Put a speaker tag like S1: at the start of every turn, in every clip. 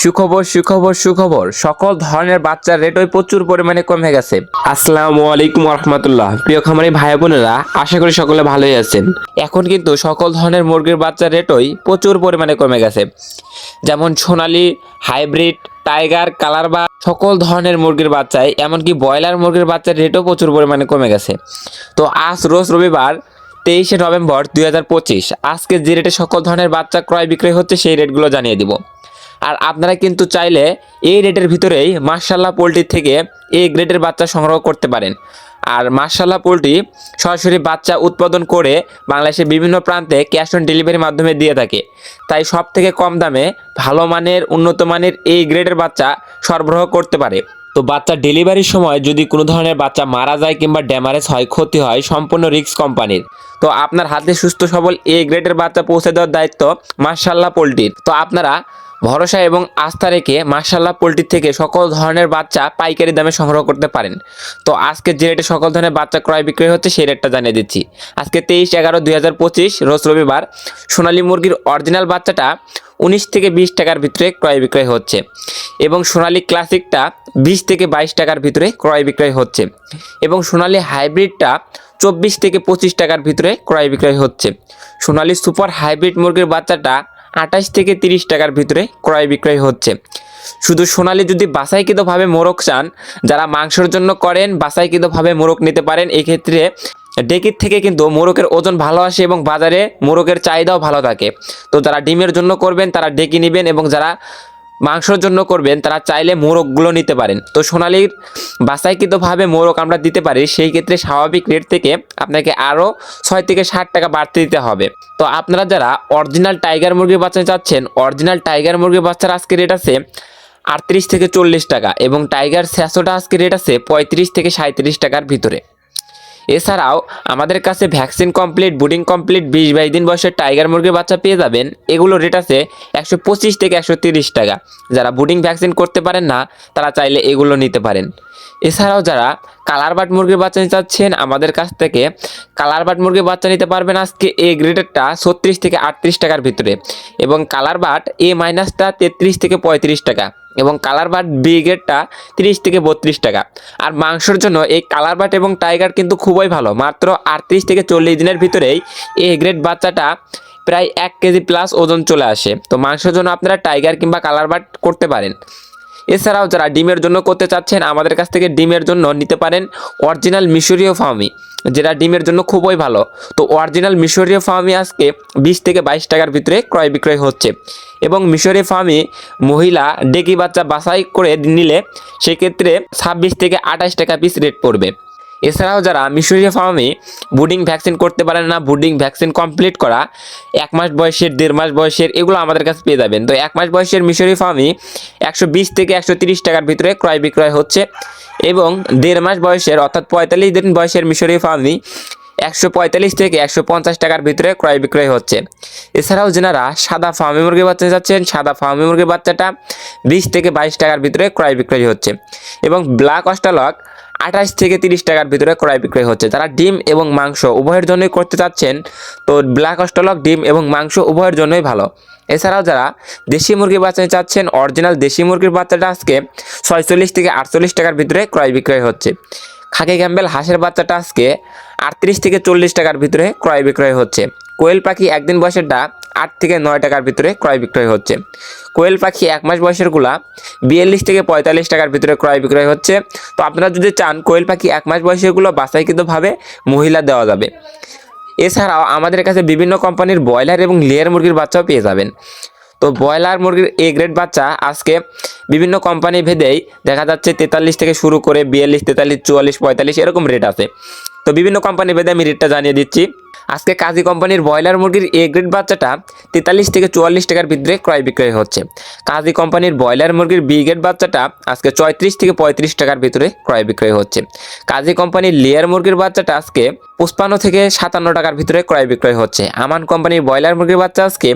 S1: সুখবর সুখবর সুখবর। সকল ধরনের বাচ্চার রেটই প্রচুর পরিমাণে কমে গেছে। আসসালামু আলাইকুম রহমতুল্লাহ প্রিয় খামারি ভাই বোনেরা, আশা করি সকলে ভালোই আছেন। এখন কিন্তু সকল ধরনের মুরগির বাচ্চার রেটই প্রচুর পরিমাণে কমে গেছে। যেমন সোনালি, হাইব্রিড, টাইগার কালার বা সকল ধরনের মুরগির বাচ্চায়, এমনকি ব্রয়লার মুরগির বাচ্চার রেটও প্রচুর পরিমাণে কমে গেছে। তো আজ রোজ রবিবার, তেইশে নভেম্বর দুই হাজার পঁচিশ, আজকে যে রেটে সকল ধরনের বাচ্চা ক্রয় বিক্রয় হচ্ছে সেই রেটগুলো জানিয়ে দিব। আর আপনারা কিন্তু চাইলে এই রেটের ভিতরেই মার্শাল্লাহ পোলট্রির থেকে এই গ্রেডের বাচ্চা সংগ্রহ করতে পারেন। আর মার্শাল্লাহ পোলট্রি সরাসরি বাচ্চা উৎপাদন করে বাংলাদেশের বিভিন্ন প্রান্তে ক্যাশ অন ডেলিভারির মাধ্যমে দিয়ে থাকে। তাই সব থেকে কম দামে ভালো মানের, উন্নত মানের এই গ্রেডের বাচ্চা সরবরাহ করতে পারে। তো বাচ্চা ডেলিভারির সময় যদি কোনো ধরনের বাচ্চা মারা যায় কিংবা ড্যামারেজ হয়, ক্ষতি হয়, সম্পূর্ণ রিস্ক কোম্পানির। তো আপনার হাতে সুস্থ সবল এ গ্রেডের বাচ্চা পৌঁছে দেওয়ার দায়িত্ব মার্শাল্লাহ পোলট্রির। তো আপনারা ভরসা এবং আস্থা রেখে মার্শাল্লাহ পোলট্রির থেকে সকল ধরনের বাচ্চা পাইকারি দামে সংগ্রহ করতে পারেন। তো আজকে যে রেটে সকল ধরনের বাচ্চা ক্রয় বিক্রয় হচ্ছে সেই রেটটা জানিয়ে দিচ্ছি। আজকে তেইশ এগারো দুই রোজ রবিবার, সোনালী মুরগির অরিজিনাল বাচ্চাটা উনিশ থেকে বিশ টাকার ভিতরে ক্রয় বিক্রয় হচ্ছে এবং সোনালী ক্লাসিকটা বিশ থেকে বাইশ টাকার ভিতরে ক্রয় বিক্রয় হচ্ছে এবং সোনালী হাইব্রিডটা চব্বিশ থেকে পঁচিশ টাকার ভিতরে ক্রয় বিক্রয় হচ্ছে। সোনালী সুপার হাইব্রিড মুরগির বাচ্চাটা আঠাশ থেকে তিরিশ টাকার ভিতরে ক্রয় বিক্রয় হচ্ছে। শুধু সোনালি যদি বাসাইকৃতভাবে মোরগ চান, যারা মাংসর জন্য করেন বাসাইকৃতভাবে মোরগ নিতে পারেন, এক্ষেত্রে ডেকির থেকে কিন্তু মোরগের ওজন ভালো আসে এবং বাজারে মোরগের চাহিদাও ভালো থাকে। তো যারা ডিমের জন্য করবেন, তারা ডেকি নেবেন এবং যারা মাংসের জন্য করবেন, তারা চাইলে মোরগগুলো নিতে পারেন। তো সোনালির বাসাইকৃতভাবে মোরগ আমরা দিতে পারি, সেই ক্ষেত্রে স্বাভাবিক রেট থেকে আপনাকে আরও ছয় থেকে ষাট টাকা বাড়তে দিতে হবে। তো আপনারা যারা অরিজিনাল টাইগার মুরগির বাচ্চা চাচ্ছেন অরিজিনাল টাইগার মুরগির বাচ্চার আজকে রেট আছে আটত্রিশ থেকে চল্লিশ টাকা এবং টাইগার স্যাসোটা আজকে রেট আছে পঁয়ত্রিশ থেকে সাঁত্রিশ টাকার ভিতরে। এছাড়াও আমাদের কাছে ভ্যাকসিন কমপ্লিট, বুডিং কমপ্লিট, বিশ বাইশ দিন বয়সের টাইগার মুরগির বাচ্চা পেয়ে যাবেন। এগুলো রেট আছে একশো পঁচিশ থেকে একশো তিরিশ টাকা। যারা বুডিং ভ্যাকসিন করতে পারেন না, তারা চাইলে এগুলো নিতে পারেন। এছাড়াও যারা কালার বাট মুরগির বাচ্চা নিতে চাচ্ছেন, আমাদের কাছ থেকে কালার বাট মুরগির বাচ্চা নিতে পারবেন আজকে এ গ্রেডেরটা ছত্রিশ থেকে আটত্রিশ টাকার ভিতরে এবং কালার বাট এ মাইনাসটা তেত্রিশ থেকে পঁয়ত্রিশ টাকা এবং কালার বাট বি গ্রেডটা তিরিশ থেকে বত্রিশ টাকা। আর মাংসর জন্য এই কালার বাট এবং টাইগার কিন্তু খুবই ভালো, মাত্র আটত্রিশ থেকে চল্লিশ দিনের ভিতরেই এ গ্রেড বাচ্চাটা প্রায় এক কেজি প্লাস ওজন চলে আসে। তো মাংসের জন্য আপনারা টাইগার কিংবা কালার বাট করতে পারেন। এছাড়াও যারা ডিমের জন্য করতে চাচ্ছেন, আমাদের কাছ থেকে ডিমের জন্য নিতে পারেন অরিজিনাল মিশরীয় ফার্মি যেটা ডিমের জন্য খুবই ভালো। তো অরিজিনাল মিশরীয় ফার্মি আজকে বিশ থেকে বাইশ টাকার ভিতরে ক্রয় বিক্রয় হচ্ছে। এবং মিশরীয় ফার্মি মহিলা ডেকি বাচ্চা বাছাই করে নিলে সেক্ষেত্রে ছাব্বিশ থেকে আঠাশ টাকা পিস রেট পড়বে। এছাড়াও যারা মিশরীয় ফার্মে বুডিং ভ্যাকসিন করতে পারেন না বুডিং ভ্যাকসিন কমপ্লিট করা, এক মাস বয়সের, দেড় মাস বয়সের, এগুলো আমাদের কাছে পেয়ে যাবেন। তো এক মাস বয়সের মিশরি ফার্মে একশো বিশ থেকে একশো তিরিশ টাকার ভিতরে ক্রয় বিক্রয় হচ্ছে এবং দেড় মাস বয়সের, অর্থাৎ পঁয়তাল্লিশ দিন বয়সের মিশরি ফার্মি একশো পঁয়তাল্লিশ থেকে একশো পঞ্চাশ টাকার ভিতরে ক্রয় বিক্রয় হচ্ছে। এছাড়াও যেনারা সাদা ফার্মি মুরগির বাচ্চা যাচ্ছেন, সাদা ফার্মি মুরগির বাচ্চাটা বিশ থেকে বাইশ টাকার ভিতরে ক্রয় বিক্রয় হচ্ছে। এবং ব্ল্যাক অস্টালক আঠাশ থেকে তিরিশ টাকার ভিতরে ক্রয় বিক্রয় হচ্ছে। যারা ডিম এবং মাংস উভয়ের জন্যই করতে চাচ্ছেন, তো ব্ল্যাক অস্টলক ডিম এবং মাংস উভয়ের জন্যই ভালো। এছাড়াও যারা দেশি মুরগির বাচ্চা চাচ্ছেন, অরিজিনাল দেশি মুরগির বাচ্চাটা আজকে ছয়চল্লিশ থেকে আটচল্লিশ টাকার ভিতরে ক্রয় বিক্রয় হচ্ছে। খাকি ক্যাম্বেল হাঁসের বাচ্চাটা আজকে আটত্রিশ থেকে চল্লিশ টাকার ভিতরে ক্রয় বিক্রয় হচ্ছে। কোয়েল পাখি একদিন বয়সেরটা আট থেকে নয় টাকার ভিতরে ক্রয় বিক্রয় হচ্ছে। কোয়েল পাখি এক মাস বয়সেরগুলা বিয়াল্লিশ থেকে পঁয়তাল্লিশ টাকার ভিতরে ক্রয় বিক্রয় হচ্ছে। তো আপনারা যদি চান কোয়েল পাখি এক মাস বয়সেরগুলো বাছাইকৃতভাবে মহিলা দেওয়া যাবে। এছাড়াও আমাদের কাছে বিভিন্ন কোম্পানির ব্রয়লার এবং লেয়ার মুরগির বাচ্চাও পেয়ে যাবেন। তো ব্রয়লার মুরগির এ গ্রেড বাচ্চা আজকে বিভিন্ন কোম্পানি ভেদেই দেখা যাচ্ছে তেতাল্লিশ থেকে শুরু করে বিয়াল্লিশ, তেতাল্লিশ, চুয়াল্লিশ, পঁয়তাল্লিশ এরকম রেট আছে। তো বিভিন্ন কোম্পানি ভেদে আমি রেটটা জানিয়ে দিচ্ছি। আজকে কাজী কোম্পানির ব্রয়লার মুরগির এ গ্রেড বাচ্চাটা তেতাল্লিশ থেকে চুয়াল্লিশ টাকার ভিতরে ক্রয় বিক্রয় হচ্ছে। কাজী কোম্পানির ব্রয়লার মুরগির বি গ্রেড বাচ্চাটা আজকে চৌত্রিশ থেকে পঁয়ত্রিশ টাকার ভিতরে ক্রয় বিক্রয় হচ্ছে। কাজী কোম্পানির লেয়ার মুরগির বাচ্চাটা আজকে পঁচপান্ন থেকে সাতান্ন টাকার ভিতরে ক্রয় বিক্রয় হচ্ছে। আমান কোম্পানির ব্রয়লার মুরগির বাচ্চা আজকে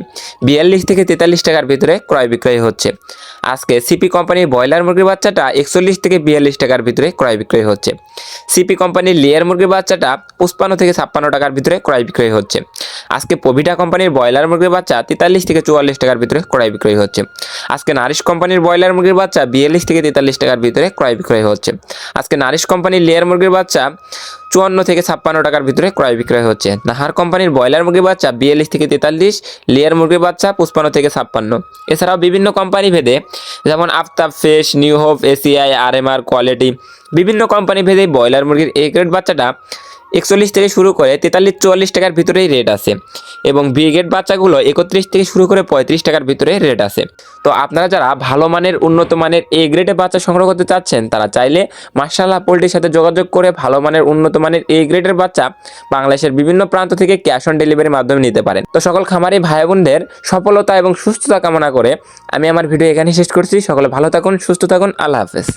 S1: বিয়াল্লিশ থেকে তেতাল্লিশ টাকার ভিতরে ক্রয় বিক্রয় হচ্ছে। আজকে সিপি কোম্পানির ব্রয়লার মুরগির বাচ্চাটা একচল্লিশ থেকে বিয়াল্লিশ টাকার ভিতরে ক্রয় বিক্রয় হচ্ছে। সিপি কোম্পানির লেয়ার মুরগির বাচ্চাটা পঁচপান্ন থেকে ছাপ্পান্ন টাকার ভিতরে ক্রয় বিক্রয় হচ্ছে। আজকে পভিটা কোম্পানির ব্রয়লার মুরগির বাচ্চা তেতাল্লিশ থেকে চুয়াল্লিশ টাকার ভিতরে ক্রয় বিক্রয় হচ্ছে। আজকে নারিশ কোম্পানির ব্রয়লার মুরগির বাচ্চা বিয়াল্লিশ থেকে তেতাল্লিশ টাকার ভিতরে ক্রয় বিক্রয় হচ্ছে। আজকে নারিশ কোম্পানির লেয়ার মুরগির বাচ্চা চুয়ান্ন থেকে ছাপ্পান্ন টাকার ভিতরে ক্রয় বিক্রয় হচ্ছে। নাহার কোম্পানির ব্রয়লার মুরগির বাচ্চা বিয়াল্লিশ থেকে তেতাল্লিশ, লেয়ার মুরগির বাচ্চা পুষ্পান্ন থেকে ছাপ্পান্ন। এছাড়াও বিভিন্ন কোম্পানি ভেদে যেমন আফতাব ফেস নিউ হোপ, এসিআই, আর এম আর কোয়ালিটি, বিভিন্ন কোম্পানি ভেদে ব্রয়লার মুরগির এ গ্রেড বাচ্চাটা একচল্লিশ থেকে শুরু করে তেতাল্লিশ, চুয়াল্লিশ টাকার ভিতরেই রেট আছে। এবং বি গ্রেড বাচ্চাগুলো একত্রিশ থেকে শুরু করে পঁয়ত্রিশ টাকার ভিতরে রেট আছে। তো আপনারা যারা ভালো মানের, উন্নত মানের এ গ্রেডে বাচ্চা সংগ্রহ করতে চাচ্ছেন, তারা চাইলে মার্শাল্লাহ পোল্ট্রির সাথে যোগাযোগ করে ভালো মানের, উন্নত মানের এ গ্রেডের বাচ্চা বাংলাদেশের বিভিন্ন প্রান্ত থেকে ক্যাশ অন ডেলিভারির মাধ্যমে নিতে পারেন। তো সকল খামারি ভাই বোনদের সফলতা এবং সুস্থতা কামনা করে আমি আমার ভিডিও এখানে শেষ করছি। সকলে ভালো থাকুন, সুস্থ থাকুন। আল্লাহ হাফেজ।